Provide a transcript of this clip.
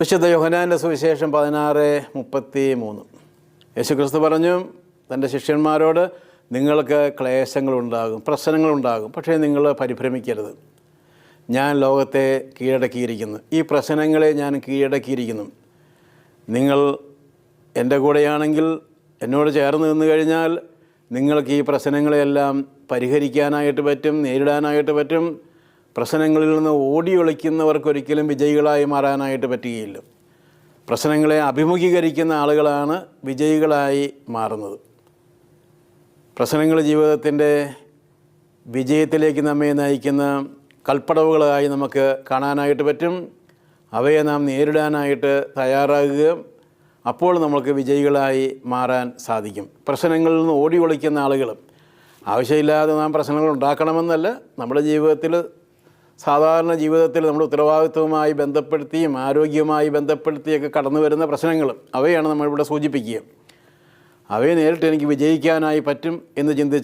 വിശുദ്ധ യോഹനാന്റെ സുവിശേഷം പതിനാറ് മുപ്പത്തി മൂന്ന് യേശുക്രിസ്തു പറഞ്ഞു തന്റെ ശിഷ്യന്മാരോട് നിങ്ങൾക്ക് ക്ലേശങ്ങളുണ്ടാകും പ്രശ്നങ്ങളുണ്ടാകും പക്ഷേ നിങ്ങൾ പരിഭ്രമിക്കരുത്. ഞാൻ ലോകത്തെ കീഴടക്കിയിരിക്കുന്നു. ഈ പ്രശ്നങ്ങളെ ഞാൻ കീഴടക്കിയിരിക്കുന്നു. നിങ്ങൾ എന്റെ കൂടെയാണെങ്കിൽ എന്നോട് ചേർന്ന് നിന്ന് കഴിഞ്ഞാൽ നിങ്ങൾക്ക് ഈ പ്രശ്നങ്ങളെയെല്ലാം പരിഹരിക്കാനായിട്ട് പറ്റും നേരിടാനായിട്ട് പറ്റും. പ്രശ്നങ്ങളിൽ നിന്ന് ഓടി ഒളിക്കുന്നവർക്കൊരിക്കലും വിജയികളായി മാറാനായിട്ട് പറ്റുകയില്ല. പ്രശ്നങ്ങളെ അഭിമുഖീകരിക്കുന്ന ആളുകളാണ് വിജയികളായി മാറുന്നത്. പ്രശ്നങ്ങൾ ജീവിതത്തിന്റെ വിജയത്തിലേക്ക് നമ്മെ നയിക്കുന്ന കൽപ്പടവുകളായി നമുക്ക് കാണാനായിട്ട് പറ്റും. അവയെ നാം നേരിടാനായിട്ട് തയ്യാറാകുകയും അപ്പോൾ നമ്മൾക്ക് വിജയികളായി മാറാൻ സാധിക്കും. പ്രശ്നങ്ങളിൽ നിന്ന് ഓടി ഒളിക്കുന്ന ആളുകൾ ആവശ്യമില്ലാതെ നാം പ്രശ്നങ്ങൾ ഉണ്ടാക്കണമെന്നല്ല. നമ്മുടെ ജീവിതത്തിൽ സാധാരണ ജീവിതത്തിൽ നമ്മൾ ഉത്തരവാദിത്വവുമായി ബന്ധപ്പെടുത്തിയും ആരോഗ്യവുമായി ബന്ധപ്പെടുത്തിയൊക്കെ കടന്നു വരുന്ന പ്രശ്നങ്ങൾ അവയാണ് നമ്മളിവിടെ സൂചിപ്പിക്കുക. അവയെ നേരിട്ട് എനിക്ക് വിജയിക്കാനായി പറ്റും എന്ന് ചിന്തിച്ച്